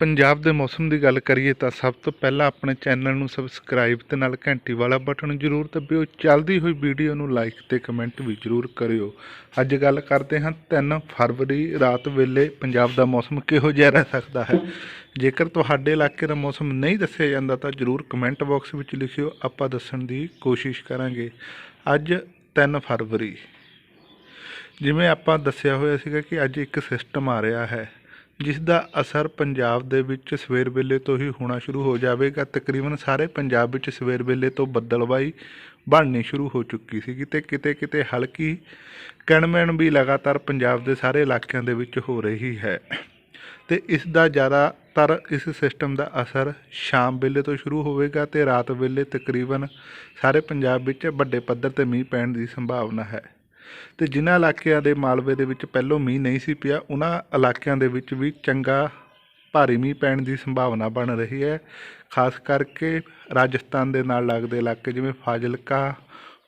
ਪੰਜਾਬ ਦੇ ਮੌਸਮ ਦੀ ਗੱਲ ਕਰੀਏ ਤਾਂ ਸਭ ਤੋਂ ਪਹਿਲਾਂ ਆਪਣੇ ਚੈਨਲ ਨੂੰ ਸਬਸਕ੍ਰਾਈਬ ਤੇ ਨਾਲ ਘੰਟੀ ਵਾਲਾ ਬਟਨ ਜ਼ਰੂਰ ਦਬਿਓ। ਚੱਲਦੀ ਹੋਈ ਵੀਡੀਓ ਨੂੰ ਲਾਈਕ ਤੇ ਕਮੈਂਟ ਵੀ ਜ਼ਰੂਰ ਕਰਿਓ। ਅੱਜ ਗੱਲ ਕਰਦੇ ਹਾਂ 3 ਫਰਵਰੀ, ਰਾਤ ਵੇਲੇ ਪੰਜਾਬ ਦਾ ਮੌਸਮ ਕਿਹੋ ਜਿਹਾ ਰਹਿ ਸਕਦਾ ਹੈ? ਜੇਕਰ ਤੁਹਾਡੇ ਇਲਾਕੇ ਦਾ ਮੌਸਮ ਨਹੀਂ ਦੱਸਿਆ ਜਾਂਦਾ ਤਾਂ ਜ਼ਰੂਰ ਕਮੈਂਟ ਬਾਕਸ ਵਿੱਚ ਲਿਖਿਓ। ਆਪਾਂ ਦੱਸਣ ਦੀ ਕੋਸ਼ਿਸ਼ ਕਰਾਂਗੇ। ਅੱਜ 3 ਫਰਵਰੀ। ਜਿਵੇਂ ਆਪਾਂ ਦੱਸਿਆ ਹੋਇਆ ਸੀਗਾ ਕਿ ਅੱਜ ਇੱਕ ਸਿਸਟਮ ਆ ਰਿਹਾ ਹੈ। ਜਿਸ ਦਾ ਅਸਰ ਪੰਜਾਬ ਦੇ ਵਿੱਚ ਸਵੇਰ ਵੇਲੇ ਤੋਂ ਹੀ ਹੋਣਾ ਸ਼ੁਰੂ ਹੋ ਜਾਵੇਗਾ, ਤਕਰੀਬਨ ਸਾਰੇ ਪੰਜਾਬ ਵਿੱਚ ਸਵੇਰ ਵੇਲੇ ਤੋਂ ਬੱਦਲਵਾਈ ਬਣਨੀ ਸ਼ੁਰੂ ਹੋ ਚੁੱਕੀ ਸੀ। ਤੇ ਕਿਤੇ ਕਿਤੇ ਹਲਕੀ ਕਣਮਣ ਵੀ ਲਗਾਤਾਰ ਪੰਜਾਬ ਦੇ ਸਾਰੇ ਇਲਾਕਿਆਂ ਦੇ ਵਿੱਚ ਹੋ ਰਹੀ ਹੈ। ਤੇ ਇਸ ਦਾ ਜ਼ਿਆਦਾਤਰ ਇਸ ਸਿਸਟਮ ਦਾ ਅਸਰ ਸ਼ਾਮ ਵੇਲੇ ਤੋਂ ਸ਼ੁਰੂ ਹੋਵੇਗਾ ਤੇ ਰਾਤ ਵੇਲੇ ਤਕਰੀਬਨ ਸਾਰੇ ਪੰਜਾਬ ਵਿੱਚ ਵੱਡੇ ਪੱਧਰ ਤੇ ਮੀਂਹ ਪੈਣ ਦੀ ਸੰਭਾਵਨਾ ਹੈ। ਤੇ ਜਿਨ੍ਹਾਂ ਇਲਾਕਿਆਂ ਦੇ ਮਾਲਵੇ ਦੇ ਵਿੱਚ ਪਹਿਲੋਂ ਮੀਂਹ ਨਹੀਂ ਸੀ ਪਿਆ, ਉਹਨਾਂ ਇਲਾਕਿਆਂ ਦੇ ਵਿੱਚ ਵੀ ਚੰਗਾ ਭਾਰੀ ਮੀਂਹ ਪੈਣ ਦੀ ਸੰਭਾਵਨਾ ਬਣ ਰਹੀ ਹੈ। ਖਾਸ ਕਰਕੇ ਰਾਜਸਥਾਨ ਦੇ ਨਾਲ ਲੱਗਦੇ ਇਲਾਕੇ ਜਿਵੇਂ ਫਾਜ਼ਿਲਕਾ,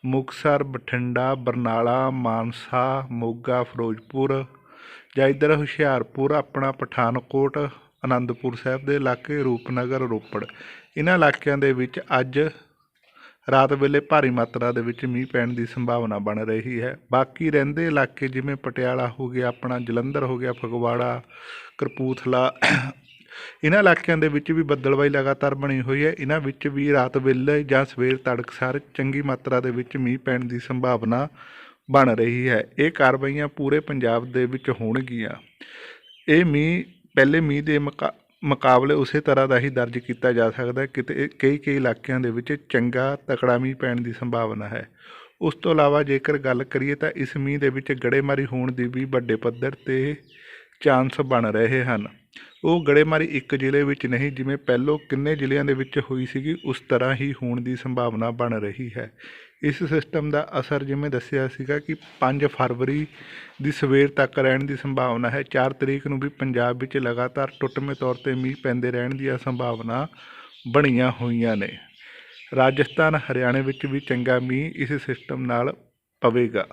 ਮੁਕਤਸਰ, ਬਠਿੰਡਾ, ਬਰਨਾਲਾ, ਮਾਨਸਾ, ਮੋਗਾ, ਫਿਰੋਜ਼ਪੁਰ ਜਾਂ ਇੱਧਰ ਹੁਸ਼ਿਆਰਪੁਰ, ਆਪਣਾ ਪਠਾਨਕੋਟ ਆਨੰਦਪੁਰ ਸਾਹਿਬ ਦੇ ਇਲਾਕੇ, ਰੂਪਨਗਰ, ਰੋਪੜ। ਇਹਨਾਂ ਇਲਾਕਿਆਂ ਦੇ ਵਿੱਚ ਅੱਜ ਰਾਤ ਵੇਲੇ ਭਾਰੀ ਮਾਤਰਾ ਦੇ ਵਿੱਚ ਮੀਂਹ ਪੈਣ ਦੀ ਸੰਭਾਵਨਾ ਬਣ ਰਹੀ ਹੈ। ਬਾਕੀ ਰਹਿੰਦੇ ਇਲਾਕੇ ਜਿਵੇਂ ਪਟਿਆਲਾ ਹੋ ਗਿਆ, ਆਪਣਾ ਜਲੰਧਰ ਹੋ ਗਿਆ, ਫਗਵਾੜਾ ਕਰਪੂਥਲਾ ਇਹਨਾਂ ਇਲਾਕਿਆਂ ਦੇ ਵਿੱਚ ਵੀ ਬੱਦਲਵਾਈ ਲਗਾਤਾਰ ਬਣੀ ਹੋਈ ਹੈ। ਇਹਨਾਂ ਵਿੱਚ ਵੀ ਰਾਤ ਵੇਲੇ ਜਾਂ ਸਵੇਰ ਤੜਕਸਾਰ ਚੰਗੀ ਮਾਤਰਾ ਦੇ ਵਿੱਚ ਮੀਂਹ ਪੈਣ ਦੀ ਸੰਭਾਵਨਾ ਬਣ ਰਹੀ ਹੈ। ਇਹ ਕਾਰਵਾਈਆਂ ਪੂਰੇ ਪੰਜਾਬ ਦੇ ਵਿੱਚ ਹੋਣਗੀਆਂ। ਇਹ ਮੀਂਹ, ਪਹਿਲੇ ਮੀਂਹ ਦੇ ਮੁਕਾ ਮੁਕਾਬਲੇ ਉਸੇ ਤਰ੍ਹਾਂ ਦਾ ਹੀ ਦਰਜ ਕੀਤਾ ਜਾ ਸਕਦਾ ਕਿਤੇ ਕਈ ਕਈ ਇਲਾਕਿਆਂ ਦੇ ਵਿੱਚ ਚੰਗਾ ਤਕੜਾ ਮੀਂਹ ਪੈਣ ਦੀ ਸੰਭਾਵਨਾ ਹੈ। ਉਸ ਤੋਂ ਇਲਾਵਾ ਜੇਕਰ ਗੱਲ ਕਰੀਏ ਤਾਂ ਇਸ ਮੀਂਹ ਦੇ ਵਿੱਚ ਗੜੇਮਾਰੀ ਹੋਣ ਦੀ ਵੀ ਵੱਡੇ ਪੱਧਰ ਤੇ ਚਾਂਸ ਬਣ ਰਹੇ ਹਨ। ਉਹ ਗੜੇਮਾਰੀ ਇੱਕ ਜ਼ਿਲ੍ਹੇ ਵਿੱਚ ਨਹੀਂ, ਜਿਵੇਂ ਪਹਿਲੋਂ ਕਿੰਨੇ ਜ਼ਿਲ੍ਹਿਆਂ ਦੇ ਵਿੱਚ ਹੋਈ ਸੀਗੀ, ਉਸ ਤਰ੍ਹਾਂ ਹੀ ਹੋਣ ਦੀ ਸੰਭਾਵਨਾ ਬਣ ਰਹੀ ਹੈ। ਇਸ ਸਿਸਟਮ ਦਾ ਅਸਰ ਜਿਵੇਂ ਦੱਸਿਆ ਸੀਗਾ ਕਿ 5 ਫਰਵਰੀ ਦੀ ਸਵੇਰ ਤੱਕ ਰਹਿਣ ਦੀ ਸੰਭਾਵਨਾ ਹੈ। 4 ਤਰੀਕ ਨੂੰ ਵੀ ਪੰਜਾਬ ਵਿੱਚ ਲਗਾਤਾਰ ਟੁੱਟਵੇਂ ਤੌਰ ਤੇ ਮੀਂਹ ਪੈਂਦੇ ਰਹਿਣ ਦੀਆਂ ਸੰਭਾਵਨਾ ਬਣੀਆਂ ਹੋਈਆਂ ਨੇ। ਰਾਜਸਥਾਨ, ਹਰਿਆਣੇ ਵਿੱਚ ਵੀ ਚੰਗਾ ਮੀਂਹ ਇਸ ਸਿਸਟਮ ਨਾਲ ਪਵੇਗਾ।